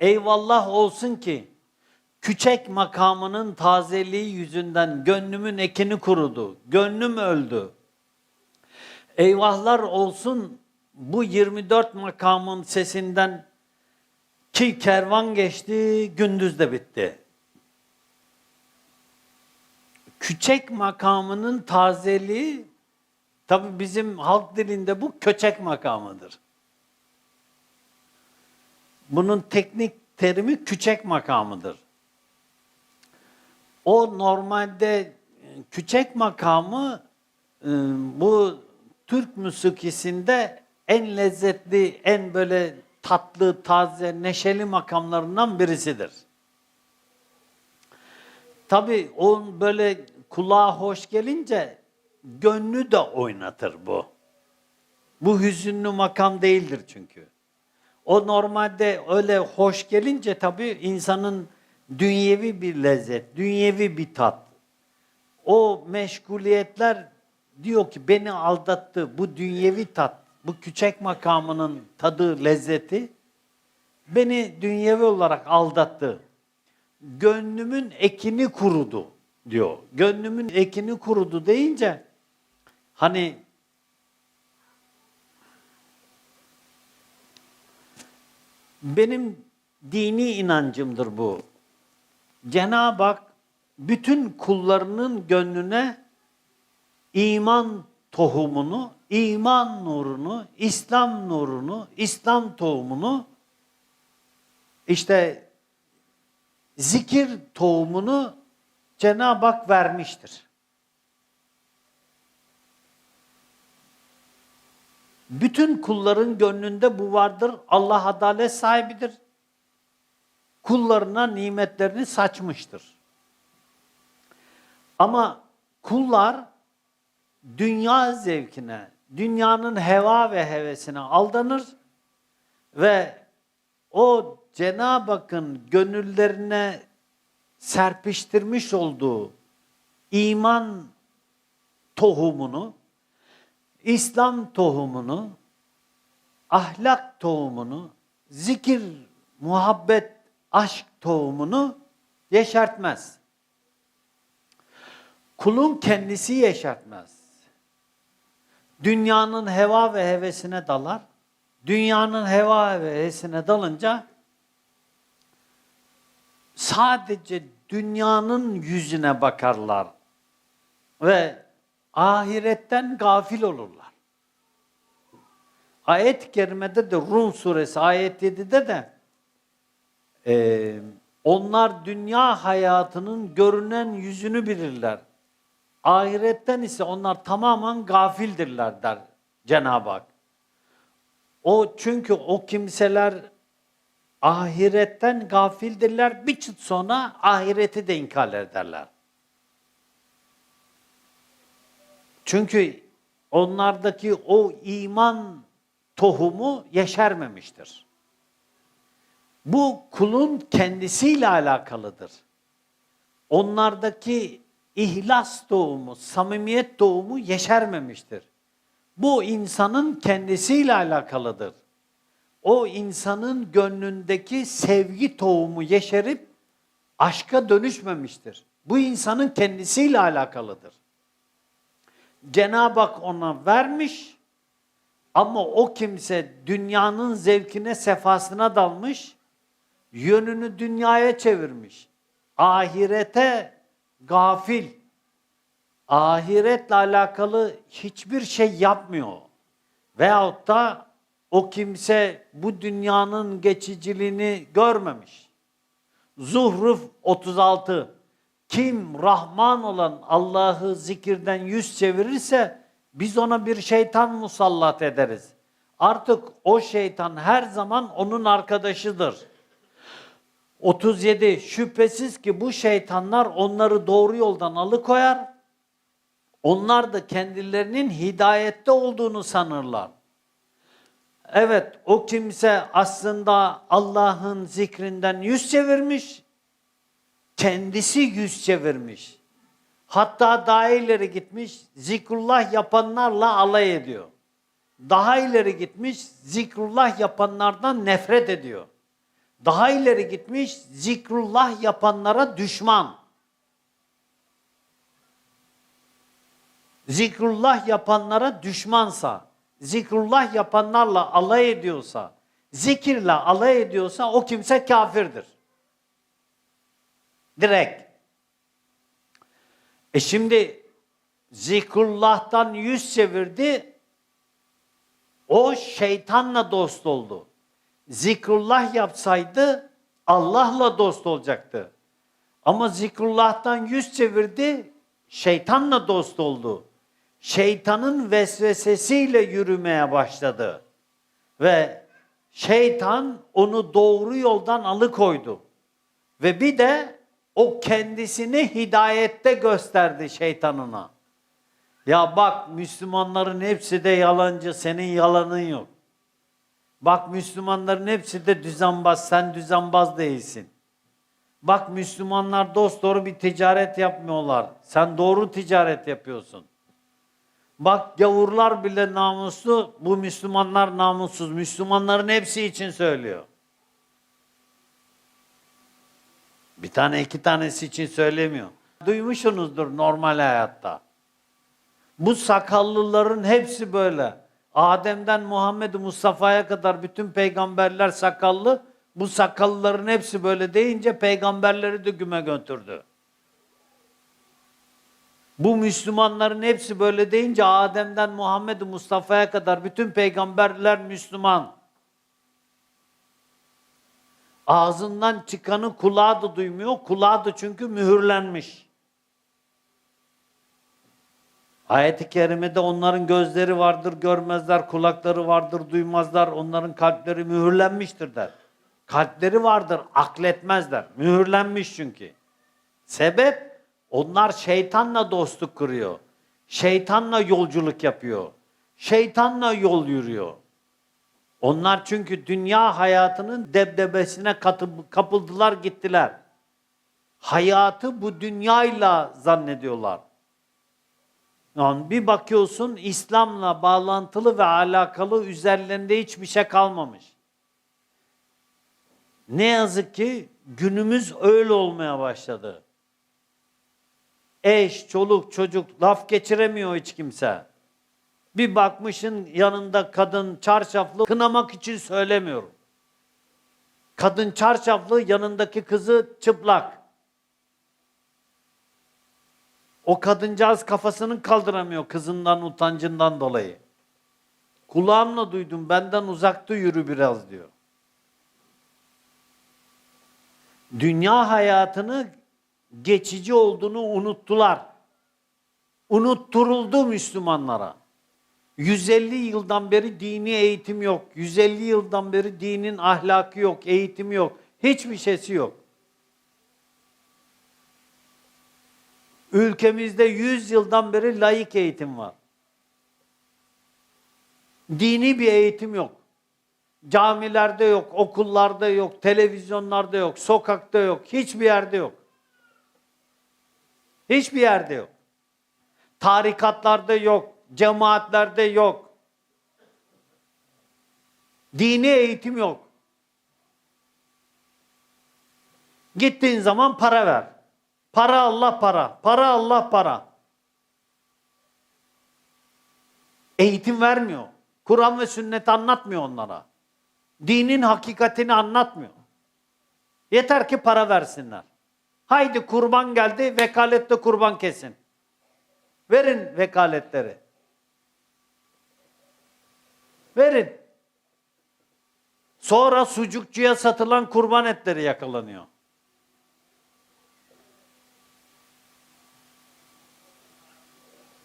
eyvallah olsun ki küçek makamının tazeliği yüzünden gönlümün ekini kurudu. Gönlüm öldü. Eyvahlar olsun bu 24 makamın sesinden ki kervan geçti, gündüz de bitti. Küçek makamının tazeliği tabi bizim halk dilinde bu köçek makamıdır. Bunun teknik terimi küçek makamıdır. O normalde e, küçek makamı e, bu Türk müzikisinde en lezzetli, en böyle tatlı, taze, neşeli makamlarından birisidir. Tabii o böyle kulağa hoş gelince gönlü de oynatır bu. Bu hüzünlü makam değildir çünkü. O normalde öyle hoş gelince tabii insanın dünyevi bir lezzet, dünyevi bir tat. O meşguliyetler diyor ki beni aldattı bu dünyevi tat, bu küçük makamının tadı, lezzeti beni dünyevi olarak aldattı. Gönlümün ekini kurudu diyor. Gönlümün ekini kurudu deyince hani benim dini inancımdır bu. Cenab-ı Hak bütün kullarının gönlüne iman tohumunu, iman nurunu, İslam nurunu, İslam tohumunu işte zikir tohumunu Cenab-ı Hak vermiştir. Bütün kulların gönlünde bu vardır. Allah adalet sahibidir. Kullarına nimetlerini saçmıştır. Ama kullar dünya zevkine, dünyanın heva ve hevesine aldanır ve o Cenab-ı Hakk'ın gönüllerine serpiştirmiş olduğu iman tohumunu, İslam tohumunu, ahlak tohumunu, zikir, muhabbet, aşk tohumunu yeşertmez. Kulun kendisi yeşertmez. Dünyanın heva ve hevesine dalar. Dünyanın heva ve hevesine dalınca sadece dünyanın yüzüne bakarlar ve ahiretten gafil olurlar. Ayet-i kerimede de Rum suresi ayet 7'de de e, onlar dünya hayatının görünen yüzünü bilirler. Ahiretten ise onlar tamamen gafildirler der Cenab-ı Hak. O çünkü o kimseler ahiretten gafildirler. Bir çıt sonra ahireti de inkar ederler. Çünkü onlardaki o iman tohumu yeşermemiştir. Bu kulun kendisiyle alakalıdır. Onlardaki ihlas tohumu, samimiyet tohumu yeşermemiştir. Bu insanın kendisiyle alakalıdır. O insanın gönlündeki sevgi tohumu yeşerip aşka dönüşmemiştir. Bu insanın kendisiyle alakalıdır. Cenab-ı Hak ona vermiş ama o kimse dünyanın zevkine, sefasına dalmış, yönünü dünyaya çevirmiş. Ahirete gafil, ahiretle alakalı hiçbir şey yapmıyor. Veyahut da o kimse bu dünyanın geçiciliğini görmemiş. Zuhruf 36 kim Rahman olan Allah'ı zikirden yüz çevirirse biz ona bir şeytan musallat ederiz. Artık o şeytan her zaman onun arkadaşıdır. 37 şüphesiz ki bu şeytanlar onları doğru yoldan alıkoyar. Onlar da kendilerinin hidayette olduğunu sanırlar. Evet o kimse aslında Allah'ın zikrinden yüz çevirmiş kendisi yüz çevirmiş. Hatta daha ileri gitmiş, zikrullah yapanlarla alay ediyor. Daha ileri gitmiş, zikrullah yapanlardan nefret ediyor. Daha ileri gitmiş zikrullah yapanlara düşman. Zikrullah yapanlara düşmansa, zikrullah yapanlarla alay ediyorsa, zikirle alay ediyorsa o kimse kafirdir. Direkt. E şimdi zikrullah'tan yüz çevirdi, o şeytanla dost oldu. Zikrullah yapsaydı Allah'la dost olacaktı. Ama zikrullah'tan yüz çevirdi, şeytanla dost oldu. Şeytanın vesvesesiyle yürümeye başladı. Ve şeytan onu doğru yoldan alıkoydu. Ve bir de o kendisini hidayette gösterdi şeytanına. Ya bak Müslümanların hepsi de yalancı, senin yalanın yok. Bak Müslümanların hepsi de düzenbaz, sen düzenbaz değilsin. Bak Müslümanlar dost doğru bir ticaret yapmıyorlar. Sen doğru ticaret yapıyorsun. Bak gavurlar bile namuslu, bu Müslümanlar namussuz. Müslümanların hepsi için söylüyor. Bir tane iki tanesi için söylemiyor. Duymuşsunuzdur normal hayatta. Bu sakallıların hepsi böyle. Adem'den Muhammed Mustafa'ya kadar bütün peygamberler sakallı. Bu sakallıların hepsi böyle deyince peygamberleri de güme götürdü. Bu Müslümanların hepsi böyle deyince Adem'den Muhammed Mustafa'ya kadar bütün peygamberler Müslüman. Ağzından çıkanı kulağı da duymuyor. Kulağı da çünkü mühürlenmiş. Ayet-i kerimede onların gözleri vardır, görmezler, kulakları vardır, duymazlar, onların kalpleri mühürlenmiştir der. Kalpleri vardır, akletmezler. Mühürlenmiş çünkü. Sebep onlar şeytanla dostluk kuruyor. Şeytanla yolculuk yapıyor. Şeytanla yol yürüyor. Onlar çünkü dünya hayatının debdebesine kapıldılar gittiler. Hayatı bu dünyayla zannediyorlar. Yani bir bakıyorsun İslam'la bağlantılı ve alakalı üzerlerinde hiçbir şey kalmamış. Ne yazık ki günümüz öyle olmaya başladı. Eş, çoluk, çocuk laf geçiremiyor hiç kimse. Bir bakmışın yanında kadın çarşaflı kınamak için söylemiyorum. Kadın çarşaflı yanındaki kızı çıplak. O kadıncağız kafasını kaldıramıyor kızından utancından dolayı. Kulağımla duydum benden uzakta yürü biraz diyor. Dünya hayatını geçici olduğunu unuttular. Unutturuldu Müslümanlara. 150 yıldan beri dini eğitim yok. 150 yıldan beri dinin ahlakı yok, eğitimi yok. Hiçbir şeysi yok. Ülkemizde 100 yıldan beri laik eğitim var. Dini bir eğitim yok. Camilerde yok, okullarda yok, televizyonlarda yok, sokakta yok, hiçbir yerde yok. Hiçbir yerde yok. Tarikatlarda yok, cemaatlerde yok. Dini eğitim yok. Gittiğin zaman para ver. Para Allah para. Para Allah para. Eğitim vermiyor. Kur'an ve sünnet anlatmıyor onlara. Dinin hakikatini anlatmıyor. Yeter ki para versinler. Haydi kurban geldi, vekalette kurban kesin. Verin vekaletleri. Verin. Sonra sucukçuya satılan kurban etleri yakalanıyor.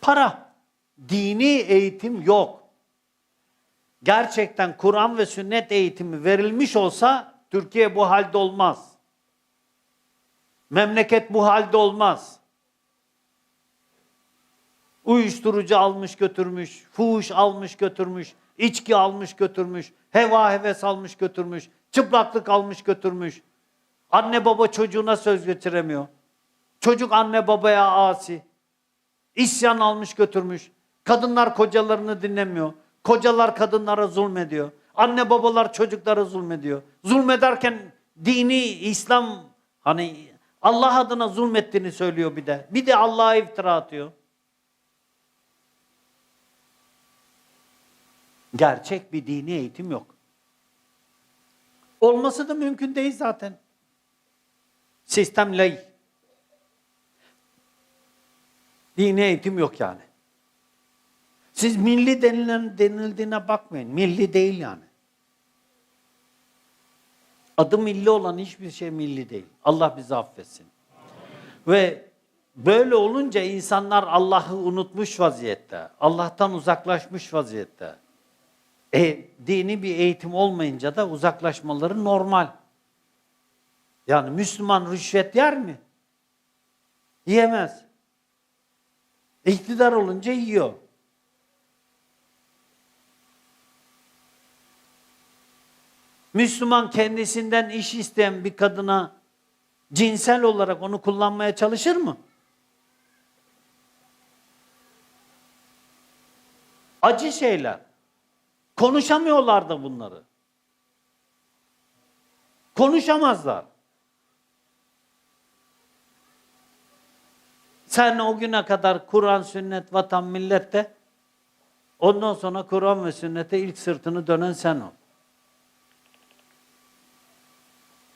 Para. Dini eğitim yok. Gerçekten Kur'an ve sünnet eğitimi verilmiş olsa Türkiye bu halde olmaz. Memleket bu halde olmaz. Uyuşturucu almış götürmüş, fuhuş almış götürmüş, içki almış götürmüş, heva heves almış götürmüş, çıplaklık almış götürmüş. Anne baba çocuğuna söz getiremiyor. Çocuk anne babaya asi. İsyan almış götürmüş. Kadınlar kocalarını dinlemiyor. Kocalar kadınlara zulmediyor. Anne babalar çocuklara zulmediyor. Zulmederken dini İslam hani Allah adına zulmettiğini söylüyor bir de. Bir de Allah'a iftira atıyor. Gerçek bir dini eğitim yok. Olması da mümkün değil zaten. Sistem laik. Dini eğitim yok yani. Siz milli denilen, denildiğine bakmayın. Milli değil yani. Adı milli olan hiçbir şey milli değil. Allah bizi affetsin. Ve böyle olunca insanlar Allah'ı unutmuş vaziyette. Allah'tan uzaklaşmış vaziyette. E, dini bir eğitim olmayınca da uzaklaşmaları normal. Yani Müslüman rüşvet yer mi? Yiyemez. İktidar olunca yiyor. Müslüman kendisinden iş isteyen bir kadına cinsel olarak onu kullanmaya çalışır mı? Acı şeyler. Konuşamıyorlar da bunları. Konuşamazlar. Sen o güne kadar Kur'an, sünnet, vatan, millette ondan sonra Kur'an ve sünnete ilk sırtını dönen sen ol.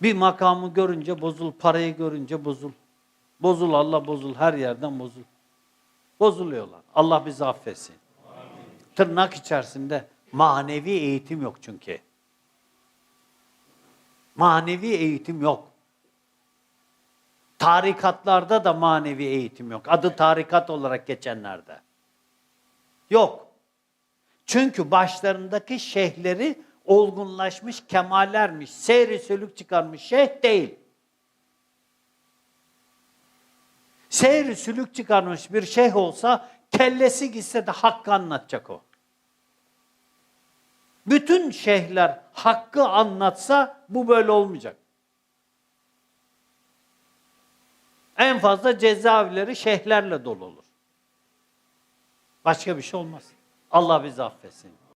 Bir makamı görünce bozul, parayı görünce bozul. Bozul Allah bozul, her yerden bozul. Bozuluyorlar. Allah bizi affetsin. Tırnak içerisinde manevi eğitim yok çünkü. Manevi eğitim yok. Tarikatlarda da manevi eğitim yok. Adı tarikat olarak geçenlerde. Yok. Çünkü başlarındaki şeyhleri olgunlaşmış kemallermiş. Seyri sülük çıkarmış şeyh değil. Seyri sülük çıkarmış bir şeyh olsa kellesi gitse de hakkı anlatacak o. Bütün şeyhler hakkı anlatsa bu böyle olmayacak. En fazla cezaevleri şeyhlerle dolu olur. Başka bir şey olmaz. Allah bizi affetsin.